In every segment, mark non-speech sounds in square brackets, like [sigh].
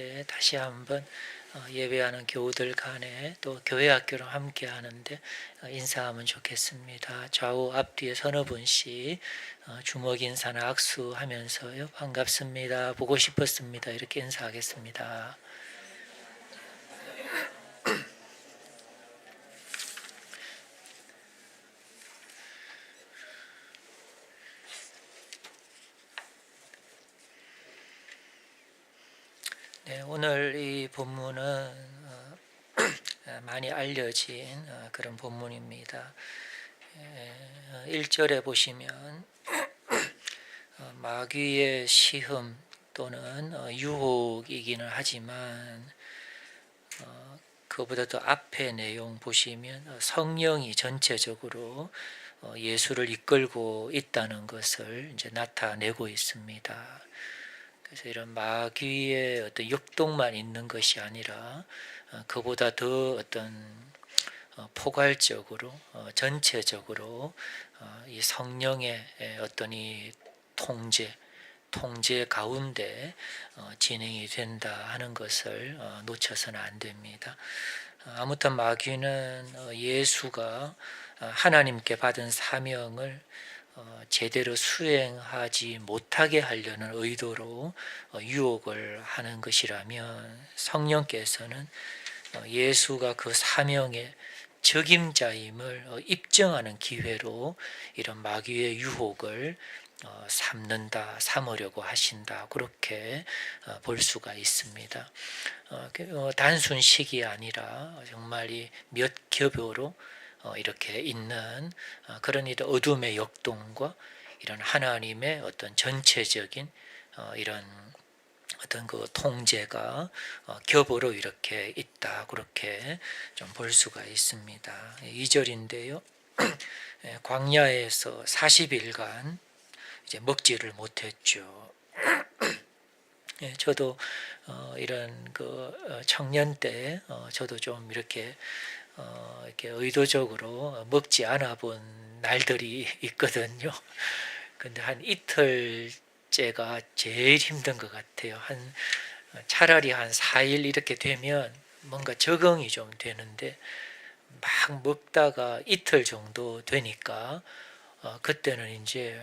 가운데 다시 한번 어, 예배하는 교우들 간에 또 교회 학교를 함께 하는데 어, 인사하면 좋겠습니다. 좌우 앞뒤에 서너 분씩 어, 주먹 인사나 악수하면서요 반갑습니다. 보고 싶었습니다. 이렇게 인사하겠습니다. 오늘 이 본문은 어, [clears throat] 많이 알려진 어, 그런 본문입니다. 1절에 보시면 [clears throat] 어, 마귀의 시험 또는 어, 유혹이기는 하지만 어, 그보다도 앞에 내용 보시면 어, 성령이 전체적으로 어, 예수를 이끌고 있다는 것을 이제 나타내고 있습니다. 그래서 이런 마귀의 어떤 역동만 있는 것이 아니라 어, 그보다 더 어떤 어, 포괄적으로 어, 전체적으로 어, 이 성령의 에, 어떤 이 통제 통제 가운데 어, 진행이 된다 하는 것을 어, 놓쳐서는 안 됩니다. 어, 아무튼 마귀는 어, 예수가 어, 하나님께 받은 사명을 어, 제대로 수행하지 못하게 하려는 의도로 어, 유혹을 하는 것이라면 성령께서는 어, 예수가 그 사명의 적임자임을 어, 입증하는 기회로 이런 마귀의 유혹을 어, 삼는다, 삼으려고 하신다. 그렇게 어, 볼 수가 있습니다. 어, 그, 어, 단순 식이 아니라 정말 이 몇 겹으로 어, 이렇게 있는 어, 그런 이런 어둠의 역동과 이런 하나님의 어떤 전체적인 어, 이런 어떤 그 통제가 어, 겹으로 이렇게 있다 그렇게 좀 볼 수가 있습니다. 2절인데요. [clears throat] 광야에서 40일간 이제 먹지를 못했죠. [clears throat] 예, 저도 어, 이런 그 어, 청년 때 어, 저도 좀 이렇게 어, 이렇게 의도적으로 먹지 않아 본 날들이 [laughs] 있거든요. 근데 한 이틀째가 제일 힘든 것 같아요. 한 차라리 한 4일 이렇게 되면 뭔가 적응이 좀 되는데 막 먹다가 이틀 정도 되니까 어, 그때는 이제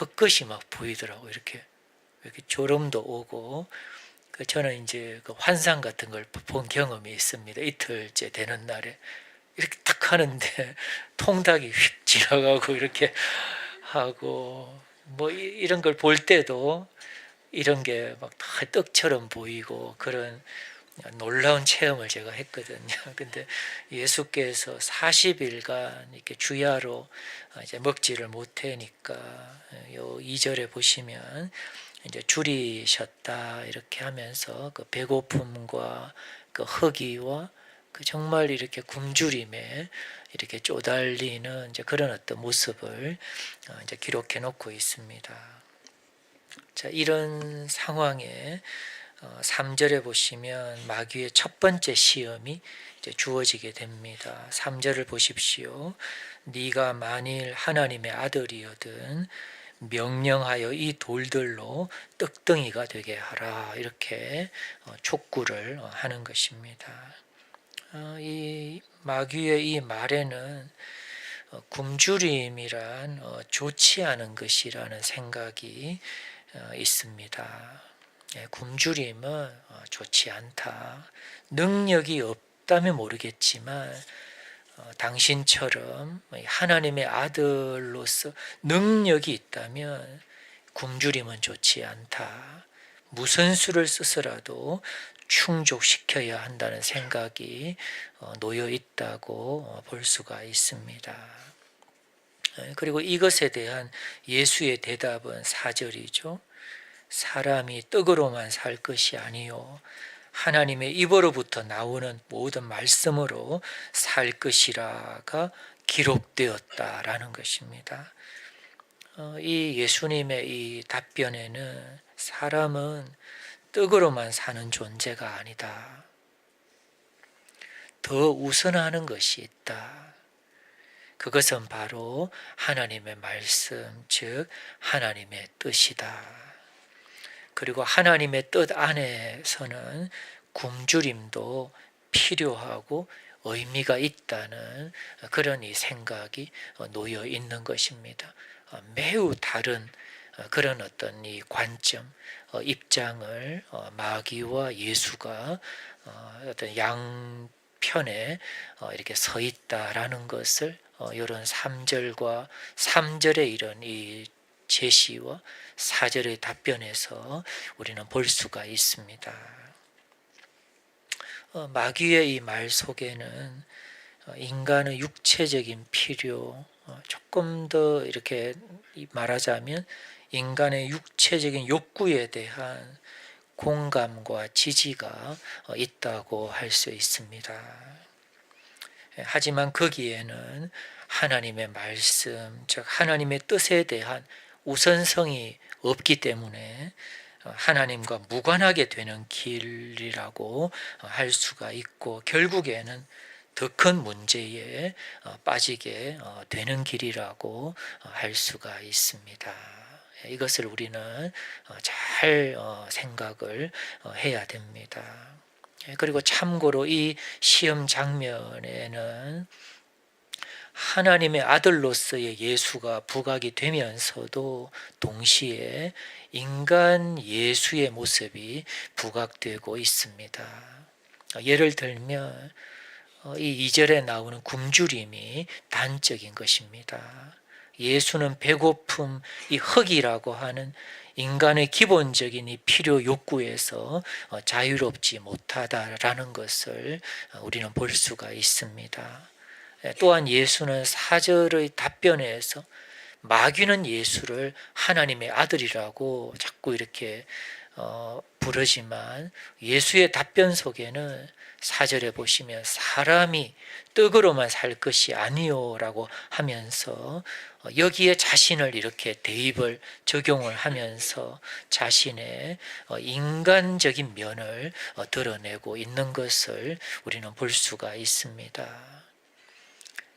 헛것이 막 보이더라고 이렇게 이렇게 졸음도 오고 그 저는 이제 그 환상 같은 걸 본 경험이 있습니다. 이틀째 되는 날에 이렇게 탁 하는데 [laughs] 통닭이 휙 지나가고 이렇게 하고 뭐 이- 이런 걸 볼 때도 이런 게 막 다 떡처럼 보이고 그런 놀라운 체험을 제가 했거든요. [laughs] 근데 예수께서 40일간 이렇게 주야로 이제 먹지를 못하니까 요 2절에 보시면 이제 줄이셨다 이렇게 하면서 그 배고픔과 그 허기와 그 정말 이렇게 굶주림에 이렇게 쪼달리는 이제 그런 어떤 모습을 어, 이제 기록해 놓고 있습니다. 자, 이런 상황에 어, 3절에 보시면 마귀의 첫 번째 시험이 이제 주어지게 됩니다. 3절을 보십시오. 네가 만일 하나님의 아들이거든 명령하여 이 돌들로 떡덩이가 되게 하라 이렇게 어, 촉구를 어, 하는 것입니다. 어, 이 마귀의 이 말에는 어, 굶주림이란 어, 좋지 않은 것이라는 생각이 어, 있습니다. 예, 굶주림은 어, 좋지 않다. 능력이 없다면 모르겠지만 어, 당신처럼 하나님의 아들로서 능력이 있다면 굶주림은 좋지 않다. 무슨 수를 쓰서라도 충족시켜야 한다는 생각이 어, 놓여 있다고 어, 볼 수가 있습니다. 예, 그리고 이것에 대한 예수의 대답은 4절이죠. 사람이 떡으로만 살 것이 아니요 하나님의 입으로부터 나오는 모든 말씀으로 살 것이라가 기록되었다라는 것입니다. 어, 이 예수님의 이 답변에는 사람은 떡으로만 사는 존재가 아니다. 더 우선하는 것이 있다. 그것은 바로 하나님의 말씀, 즉 하나님의 뜻이다. 그리고 하나님의 뜻 안에서는 굶주림도 필요하고 의미가 있다는 그런 이 생각이 놓여 있는 것입니다. 어, 매우 다른 어, 그런 어떤 이 관점, 어, 입장을 마귀와 예수가 어떤 양편에 이렇게 서 있다라는 것을 이런 3절과 3절의 이런 이 제시와 4절의 답변에서 우리는 볼 수가 있습니다. 어, 마귀의 이 말 속에는 어, 인간의 육체적인 필요, 어, 조금 더 이렇게 말하자면 인간의 육체적인 욕구에 대한 공감과 지지가 있다고 할 수 있습니다. 예, 하지만 거기에는 하나님의 말씀, 즉 하나님의 뜻에 대한 우선성이 없기 때문에 하나님과 무관하게 되는 길이라고 할 수가 있고 결국에는 더 큰 문제에 빠지게 되는 길이라고 할 수가 있습니다. 이것을 우리는 잘 생각을 해야 됩니다. 그리고 참고로 이 시험 장면에는 하나님의 아들로서의 예수가 부각이 되면서도 동시에 인간 예수의 모습이 부각되고 있습니다. 예를 들면 어, 이 2절에 나오는 굶주림이 단적인 것입니다. 예수는 배고픔, 이 흙이라고 하는 인간의 기본적인 이 필요 욕구에서 어, 자유롭지 못하다라는 것을 어, 우리는 볼 수가 있습니다. 예, 또한 예수는 사절의 답변에서 마귀는 예수를 하나님의 아들이라고 자꾸 이렇게 어, 부르지만 예수의 답변 속에는 사절에 보시면 사람이 떡으로만 살 것이 아니요라고 하면서 어, 여기에 자신을 이렇게 대입을 적용을 하면서 자신의 어, 인간적인 면을 어, 드러내고 있는 것을 우리는 볼 수가 있습니다.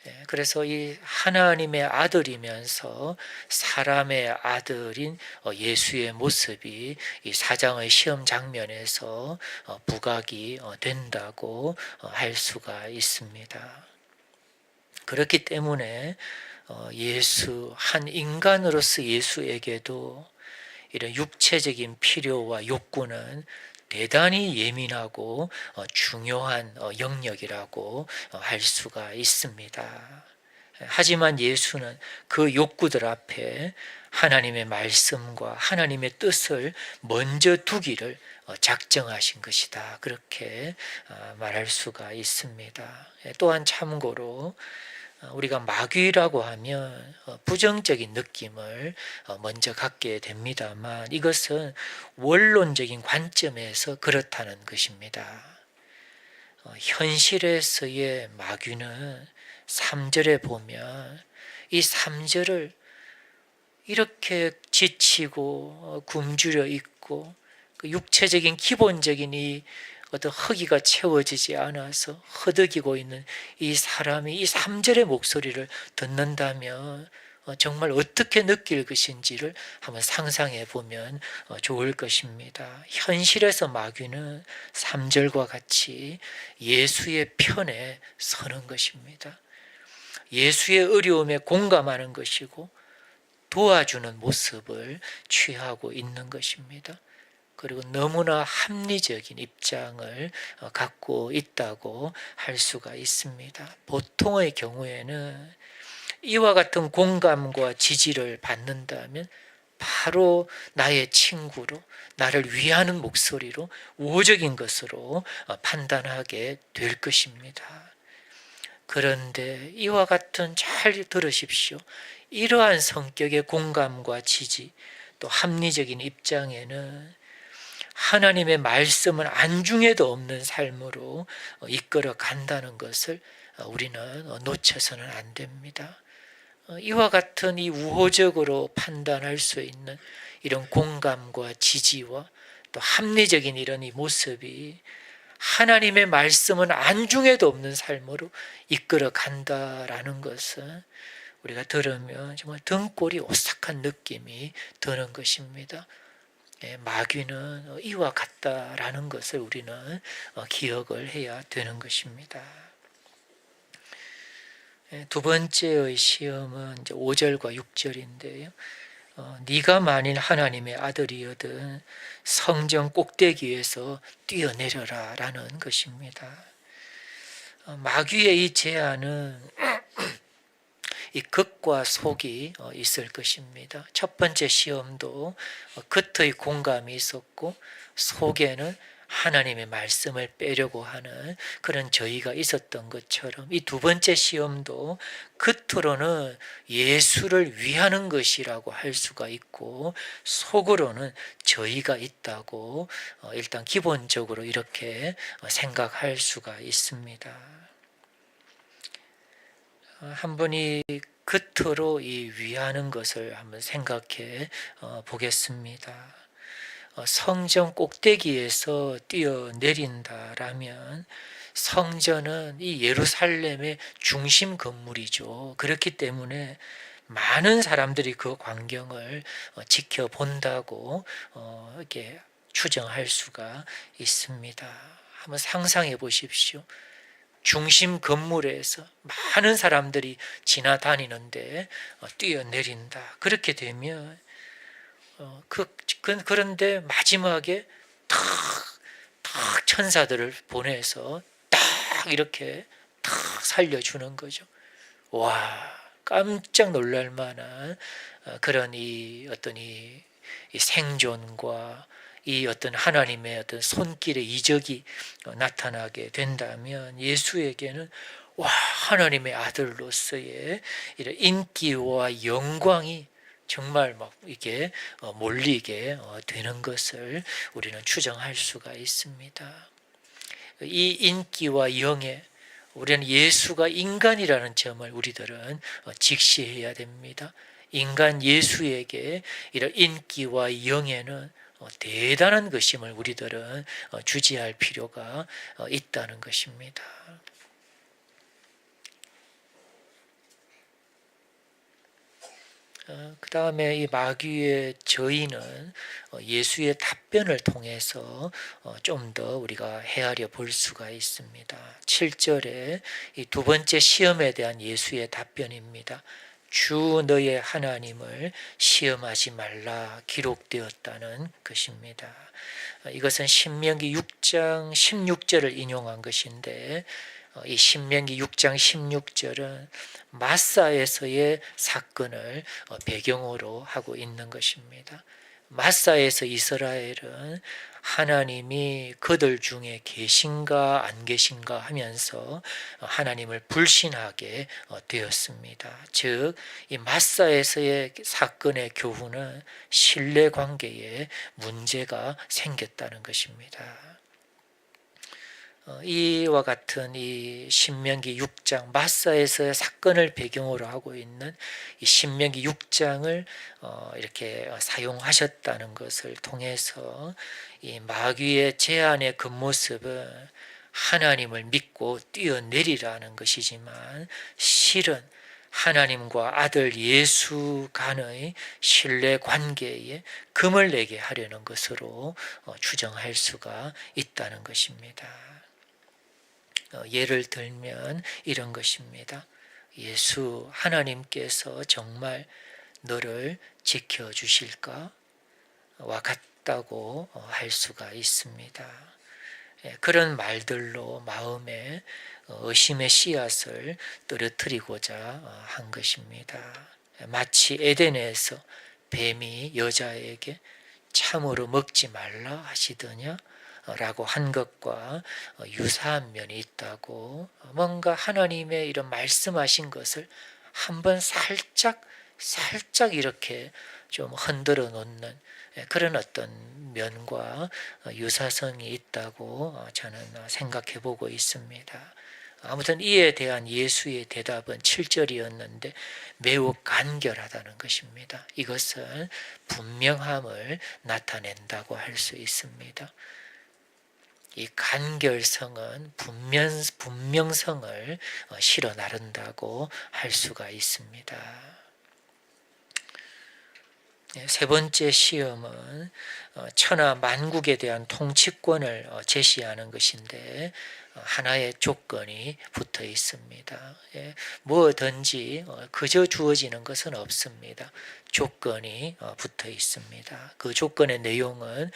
예, 그래서 이 하나님의 아들이면서 사람의 아들인 어, 예수의 모습이 이 사장의 시험 장면에서 어, 부각이 어, 된다고 할 수가 있습니다. 그렇기 때문에 예수 한 인간으로서 예수에게도 이런 육체적인 필요와 욕구는 대단히 예민하고 어, 중요한 어, 영역이라고 어, 할 수가 있습니다. 하지만 예수는 그 욕구들 앞에 하나님의 말씀과 하나님의 뜻을 먼저 두기를 작정하신 것이다. 그렇게 말할 수가 있습니다. 예, 또한 참고로 어, 우리가 마귀라고 하면 어, 부정적인 느낌을 어, 먼저 갖게 됩니다만 이것은 원론적인 관점에서 그렇다는 것입니다. 현실에서의 마귀는 3절에 보면 이 3절을 이렇게 지치고 굶주려 있고 그 육체적인 기본적인 이 어떤 허기가 채워지지 않아서 허덕이고 있는 이 사람이 이 3절의 목소리를 듣는다면 어, 정말 어떻게 느낄 것인지를 한번 상상해 보면 어, 좋을 것입니다. 현실에서 마귀는 3절과 같이 예수의 편에 서는 것입니다. 예수의 어려움에 공감하는 것이고 도와주는 모습을 취하고 있는 것입니다. 그리고 너무나 합리적인 입장을 어, 갖고 있다고 할 수가 있습니다. 보통의 경우에는 이와 같은 공감과 지지를 받는다면 바로 나의 친구로 나를 위하는 목소리로 우호적인 것으로 어, 판단하게 될 것입니다. 그런데 이와 같은 잘 들으십시오. 이러한 성격의 공감과 지지 또 합리적인 입장에는 하나님의 말씀을 안중에도 없는 삶으로 어, 이끌어 간다는 것을 어, 우리는 어, 놓쳐서는 안 됩니다. 이와 같은 이 우호적으로 판단할 수 있는 이런 공감과 지지와 또 합리적인 이런 이 모습이 하나님의 말씀은 안중에도 없는 삶으로 이끌어 간다라는 것은 우리가 들으면 정말 등골이 오싹한 느낌이 드는 것입니다. 예, 마귀는 이와 같다라는 것을 우리는 어, 기억을 해야 되는 것입니다. 예, 두 번째의 시험은 이제 5절과 6절인데요. 어, 네가 만일 하나님의 아들이거든 성전 꼭대기에서 뛰어내려라라는 것입니다. 어, 마귀의 이 제안은 이 극과 속이 어, 있을 것입니다. 첫 번째 시험도 어, 겉의 공감이 있었고 속에는 하나님의 말씀을 빼려고 하는 그런 저희가 있었던 것처럼 이 두 번째 시험도 겉으로는 예수를 위하는 것이라고 할 수가 있고 속으로는 저희가 있다고 어, 일단 기본적으로 이렇게 생각할 수가 있습니다. 한 분이 겉으로 이 위하는 것을 한번 생각해 어, 보겠습니다. 어, 성전 꼭대기에서 뛰어내린다라면 성전은 이 예루살렘의 중심 건물이죠. 그렇기 때문에 많은 사람들이 그 광경을 어, 지켜본다고 이렇게 추정할 수가 있습니다. 한번 상상해 보십시오. 중심 건물에서 많은 사람들이 지나다니는데 어, 뛰어내린다. 그렇게 되면 어, 그, 그 그런데 마지막에 탁, 탁 천사들을 보내서 딱 이렇게 탁 살려주는 거죠. 와, 깜짝 놀랄 만한 어, 그런 이 어떤 이, 이 생존과 이 어떤 하나님의 어떤 손길의 이적이 나타나게 된다면 예수에게는 와 하나님의 아들로서의 이런 인기와 영광이 정말 막 이게 어, 몰리게 어, 되는 것을 우리는 추정할 수가 있습니다. 이 인기와 영에 우리는 예수가 인간이라는 점을 우리들은 어, 직시해야 됩니다. 인간 예수에게 이런 인기와 영에는 어, 대단한 것임을 우리들은 어, 주지할 필요가 어, 있다는 것입니다. 그 다음에 이 마귀의 저희는 예수의 답변을 통해서 좀 더 우리가 헤아려 볼 수가 있습니다. 7절에 이 두 번째 시험에 대한 예수의 답변입니다. 주 너의 하나님을 시험하지 말라 기록되었다는 것입니다. 이것은 신명기 6장 16절을 인용한 것인데 어, 이 신명기 6장 16절은 마사에서의 사건을 어, 배경으로 하고 있는 것입니다. 마사에서 이스라엘은 하나님이 그들 중에 계신가 안 계신가 하면서 하나님을 불신하게 되었습니다. 즉, 이 마사에서의 사건의 교훈은 신뢰 관계에 문제가 생겼다는 것입니다. 어, 이와 같은 이 신명기 6장 마사에서의 사건을 배경으로 하고 있는 이 신명기 6장을 어, 이렇게 사용하셨다는 것을 통해서 이 마귀의 제안의 겉모습은 하나님을 믿고 뛰어내리라는 것이지만 실은 하나님과 아들 예수 간의 신뢰 관계에 금을 내게 하려는 것으로 어, 추정할 수가 있다는 것입니다. 어, 예를 들면 이런 것입니다. 예수 하나님께서 정말 너를 지켜 주실까? 와 같다고 어, 할 수가 있습니다. 예, 그런 말들로 마음에 어, 의심의 씨앗을 떨어뜨리고자 한 것입니다. 마치 에덴에서 뱀이 여자에게 참으로 먹지 말라 하시더냐 라고 한 것과 어, 유사한 면이 있다고 뭔가 하나님의 이런 말씀하신 것을 한번 살짝 살짝 이렇게 좀 흔들어 놓는 예, 그런 어떤 면과 어, 유사성이 있다고 어, 저는 생각해 보고 있습니다. 아무튼 이에 대한 예수의 대답은 7절이었는데 매우 간결하다는 것입니다. 이것은 분명함을 나타낸다고 할 수 있습니다. 이 간결성은 분명, 분명성을 어, 실어 나른다고 할 수가 있습니다. 예, 세 번째 시험은 어, 천하 만국에 대한 통치권을 어, 제시하는 것인데 어, 하나의 조건이 붙어 있습니다. 예, 뭐든지 그저 주어지는 것은 없습니다. 조건이 붙어 있습니다. 그 조건의 내용은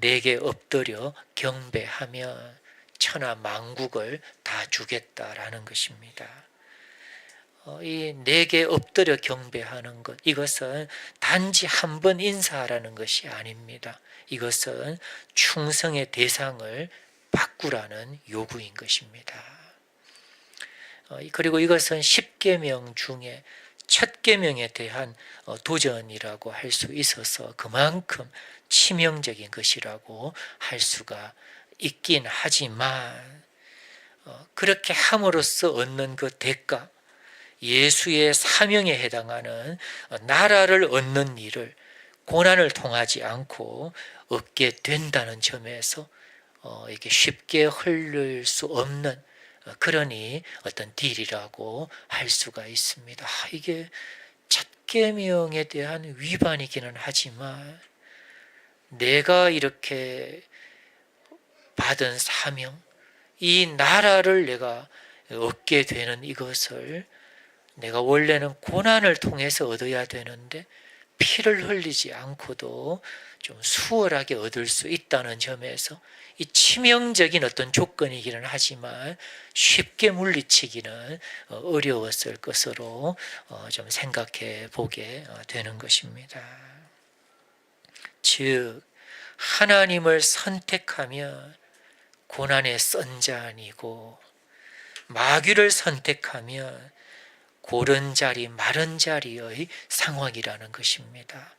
내게 엎드려 경배하며 천하 만국을 다 주겠다라는 것입니다. 어, 이 내게 엎드려 경배하는 것 이것은 단지 한 번 인사하라는 것이 아닙니다. 이것은 충성의 대상을 바꾸라는 요구인 것입니다. 어, 그리고 이것은 10계명 중에 첫 계명에 대한 어, 도전이라고 할 수 있어서 그만큼 치명적인 것이라고 할 수가 있긴 하지만 그렇게 함으로써 얻는 그 대가 예수의 사명에 해당하는 나라를 얻는 일을 고난을 통하지 않고 얻게 된다는 점에서 어, 이게 쉽게 흘릴 수 없는 어, 그러니 어떤 딜이라고 할 수가 있습니다. 아, 이게 첫 계명에 대한 위반이기는 하지만 내가 이렇게 받은 사명, 이 나라를 내가 얻게 되는 이것을 내가 원래는 고난을 통해서 얻어야 되는데 피를 흘리지 않고도 좀 수월하게 얻을 수 있다는 점에서 이 치명적인 어떤 조건이기는 하지만 쉽게 물리치기는 어, 어려웠을 것으로 어, 좀 생각해 보게 어, 되는 것입니다. 즉, 하나님을 선택하면 고난의 썬자 아니고 마귀를 선택하면 고른 자리, 마른 자리의 상황이라는 것입니다.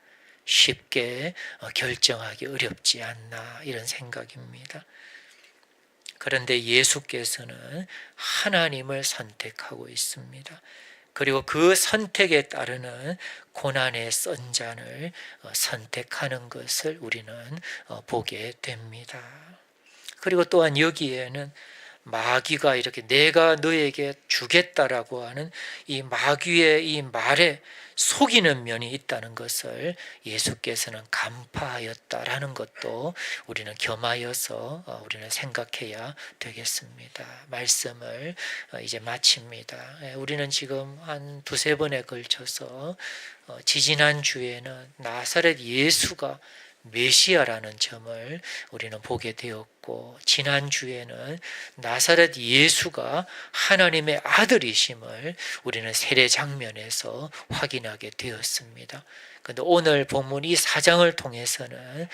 쉽게 어, 결정하기 어렵지 않나 이런 생각입니다. 그런데 예수께서는 하나님을 선택하고 있습니다. 그리고 그 선택에 따르는 고난의 썬잔을 어, 선택하는 것을 우리는 어, 보게 됩니다. 그리고 또한 여기에는 마귀가 이렇게 내가 너에게 주겠다라고 하는 이 마귀의 이 말에 속이는 면이 있다는 것을 예수께서는 간파하였다라는 것도 우리는 겸하여서 어, 우리는 생각해야 되겠습니다. 말씀을 어, 이제 마칩니다. 예, 우리는 지금 한 두세 번에 걸쳐서 어, 지지난 주에는 나사렛 예수가 메시아라는 점을 우리는 보게 되었고 지난 주에는 나사렛 예수가 하나님의 아들이심을 우리는 세례 장면에서 확인하게 되었습니다. 그런데 오늘 본문 이 사장을 통해서는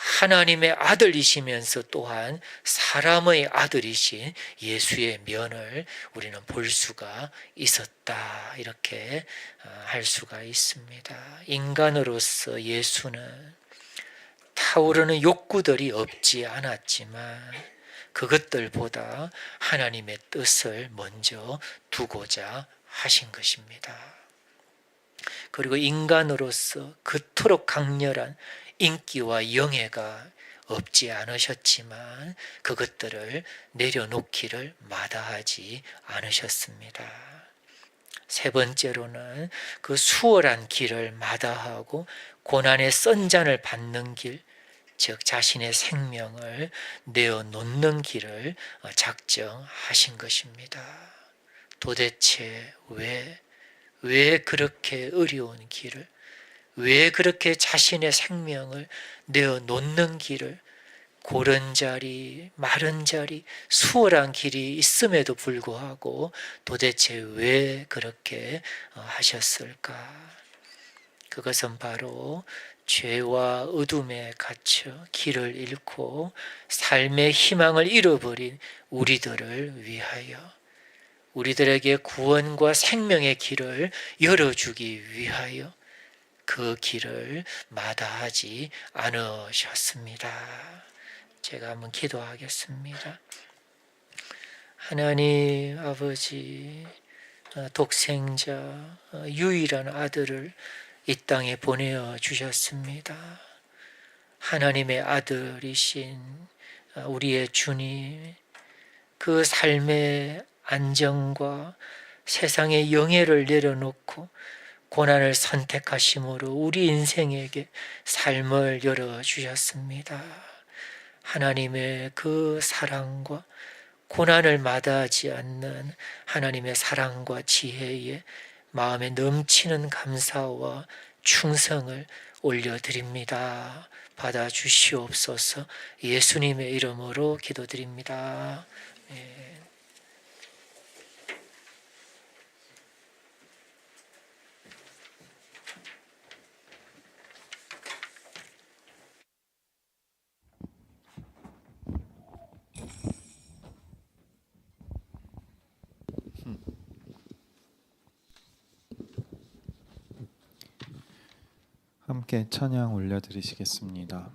하나님의 아들이시면서 또한 사람의 아들이신 예수의 면을 우리는 볼 수가 있었다. 이렇게 어, 할 수가 있습니다. 인간으로서 예수는 타오르는 욕구들이 없지 않았지만 그것들보다 하나님의 뜻을 먼저 두고자 하신 것입니다. 그리고 인간으로서 그토록 강렬한 인기와 영예가 없지 않으셨지만 그것들을 내려놓기를 마다하지 않으셨습니다. 세 번째로는 그 수월한 길을 마다하고 고난의 썬잔을 받는 길, 즉 자신의 생명을 내어 놓는 길을 어, 작정하신 것입니다. 도대체 왜, 왜 그렇게 어려운 길을, 왜 그렇게 자신의 생명을 내어 놓는 길을 고른 자리, 마른 자리, 수월한 길이 있음에도 불구하고 도대체 왜 그렇게 어, 하셨을까? 그것은 바로 죄와 어둠에 갇혀 길을 잃고 삶의 희망을 잃어버린 우리들을 위하여 우리들에게 구원과 생명의 길을 열어주기 위하여 그 길을 마다하지 않으셨습니다. 제가 한번 기도하겠습니다. 하나님 아버지 어, 독생자 어, 유일한 아들을 이 땅에 보내어 주셨습니다. 하나님의 아들이신 우리의 주님, 그 삶의 안정과 세상의 영예를 내려놓고 고난을 선택하심으로 우리 인생에게 삶을 열어주셨습니다. 하나님의 그 사랑과 고난을 마다하지 않는 하나님의 사랑과 지혜에 마음에 넘치는 감사와 충성을 올려드립니다. 받아 주시옵소서 예수님의 이름으로 기도드립니다. 예. 함께 찬양 올려드리시겠습니다.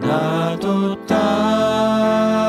나도 따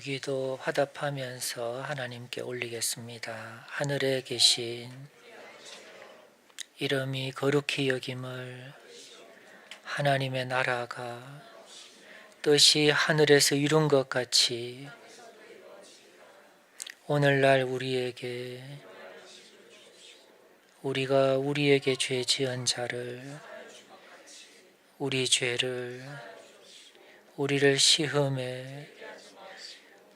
기도 화답하면서 하나님께 올리겠습니다. 하늘에 계신 이름이 거룩히 여김을 하나님의 나라가 뜻이 하늘에서 이룬 것 같이 오늘날 우리에게 우리가 우리에게 죄 지은 자를 우리 죄를 우리를 시험에